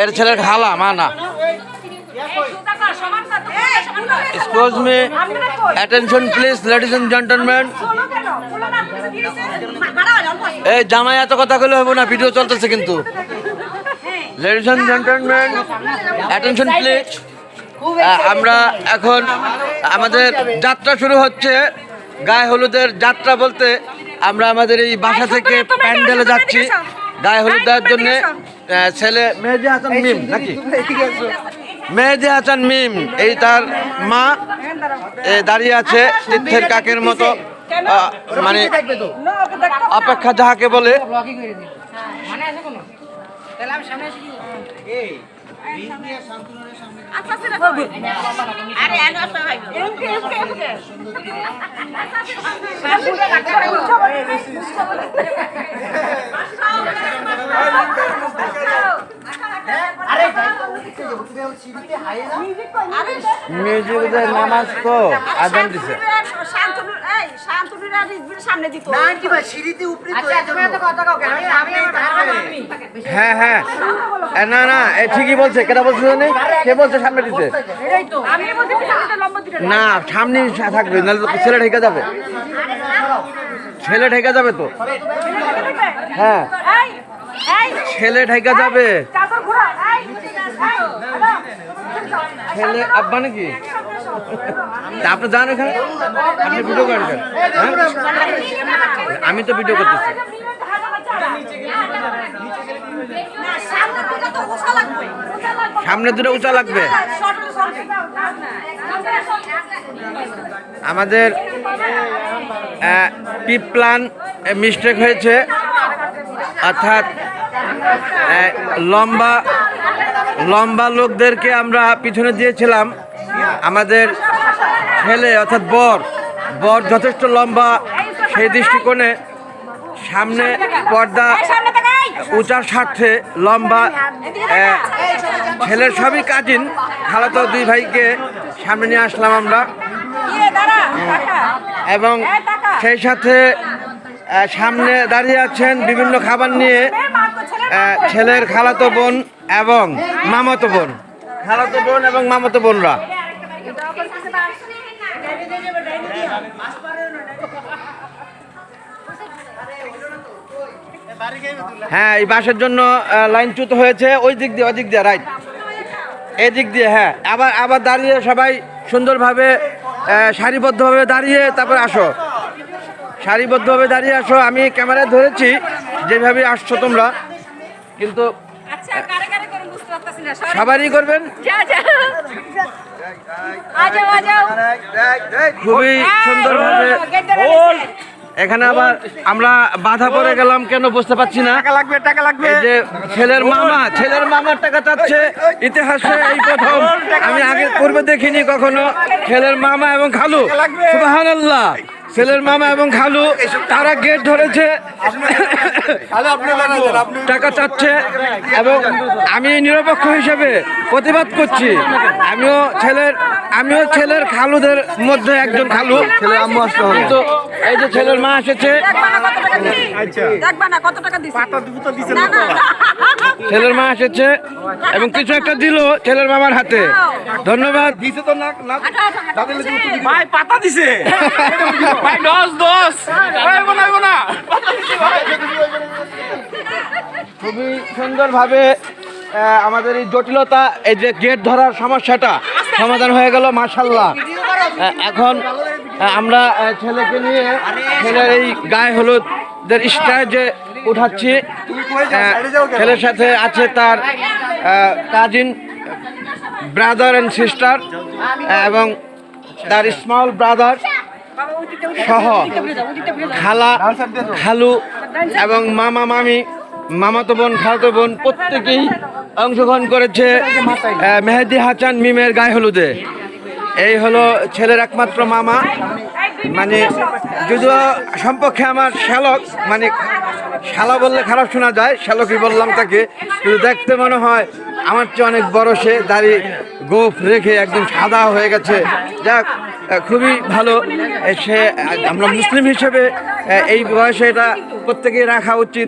এর ছেলের খালা, মা না। Excuse me attention please ladies and gentleman এই জামাই, এত কথা কইলে হবে না ভিডিও চলতেছে কিন্তু। Ladies and gentleman attention please আমরা এখন আমাদের যাত্রা শুরু হচ্ছে। গায়ে হলুদের যাত্রা বলতে আমরা আমাদের এই বাসা থেকে প্যান্ডেলে যাচ্ছি। গায়ে হলুদ দেওয়ার জন্য। ছেলে মেহেদি হাসান মিম নাকি মেহেদি হাসান মিম এই তার মা দাঁড়িয়ে আছে তীর্থের কাকের মতো আহ, মানে অপেক্ষা যাহাকে বলে মিউজিকের নামাজ তো আজান দিছে সামনে দিত না আন্টি ভাই সিঁড়িতে উপরে তো আচ্ছা এই তুমি জন্য। এত কথা কাও কেন আমি আমি আমার ভাড়া আমি হ্যাঁ হ্যাঁ। না না ঠিকই বলছে। কেটা বলছে জানি? কে বলছে? সামনে দিতে না সামনে থাকবে নাহলে তো ছেলে ঢেকে যাবে। ছেলে ঢেকে যাবে তো। হ্যাঁ। এই এই। ছেলে ঢেকে যাবে। ছেলে আব্বা নাকি? আপনি যান এখানে। আপনি ভিডিও করেন হ্যাঁ? আমি তো ভিডিও করতেছি। সামনে দুটো উঁচা লাগবে। আমাদের পি প্ল্যান মিস্টেক হয়েছে। অর্থাৎ লম্বা লম্বা লোকদেরকে আমরা পিছনে দিয়েছিলাম। আমাদের ছেলে অর্থাৎ বর বর যথেষ্ট লম্বা, সেই দৃষ্টিকোণে সামনে পর্দা উঁচার স্বার্থে লম্বা ছেলের সবই কাজিন। খালাতো দুই ভাইকে সামনে নিয়ে আসলাম আমরা। এবং সেই সাথে সামনে দাঁড়িয়ে আছেন বিভিন্ন খাবার নিয়ে। ছেলের খালাতো বোন এবং মামাতো বোন। খালাতো বোন এবং মামাতো বোনরা। হ্যাঁ এই বাসের জন্য লাইনচ্যুত হয়েছে। ওই দিক দিয়ে, ওই দিক দিয়ে রাইট এই দিক দিয়ে হ্যাঁ। আবার আবার দাঁড়িয়ে সবাই সুন্দরভাবে সারিবদ্ধভাবে দাঁড়িয়ে, তারপর আসো। সারিবদ্ধভাবে দাঁড়িয়ে আসো। আমি ক্যামেরায় ধরেছি, যেভাবে আসছো তোমরা। কিন্তু আচ্ছা কারে কারে করে বুঝতে পারতাছি না সবারই করবেন? খুবই সুন্দরভাবে এখানে আবার আমরা বাধা পড়ে গেলাম কেন বুঝতে পারছি না। টাকা লাগবে টাকা লাগবে। যে ছেলের মামা ছেলের মামার টাকা চাচ্ছে ইতিহাসে এই প্রথম। আমি আগে পূর্বে দেখিনি কখনো ছেলের মামা এবং খালু। সুবহানাল্লাহ। ছেলের মামা এবং খালু তারা গেট ধরেছে। টাকা চাচ্ছে এবং আমি নিরপেক্ষ হিসেবে প্রতিবাদ করছি। আমিও ছেলের আমিও ছেলের খালুদের মধ্যে একজন খালু। ছেলের আম্মু কিন্তু এই যে ছেলের মা এসেছে। দেখবা না কত টাকা দিছি। দিছে না না ছেলের মা এসেছে এবং কিছু একটা দিল ছেলের মামার হাতে। ধন্যবাদ। দিছে তো না না ভাই পাতা দিছে। ভাই দশ দশ। না খুবই সুন্দরভাবে আমাদের এই জটিলতা এই যে গেট ধরার সমস্যাটা সমাধান হয়ে গেল মার্শাল্লাহ এখন আমরা ছেলেকে নিয়ে ছেলের এই গায়ে হলুদের স্টাইজে উঠাচ্ছি। ছেলের সাথে আছে তার কাজিন ব্রাদার অ্যান্ড সিস্টার এবং তার স্মল ব্রাদার সহ খালা, খালু এবং মামা, মামি, মামাতো বোন, খালাতো বোন প্রত্যেকেই অংশগ্রহণ করেছে মেহেদি হাসান মিমের গায়ে হলুদে। এই হলো ছেলের একমাত্র মামা। মানে যদিও সম্পর্কে আমার শ্যালক মানে শালা বললে খারাপ শোনা যায় শ্যালকই বললাম তাকে, কিন্তু দেখতে মনে হয় আমার চেয়ে অনেক বড় সে, দাড়ি গোফ রেখে একদম সাদা হয়ে গেছে। যাক খুবই ভালো সে আমরা মুসলিম হিসেবে এই বয়সে এটা প্রত্যেকেই রাখা উচিত।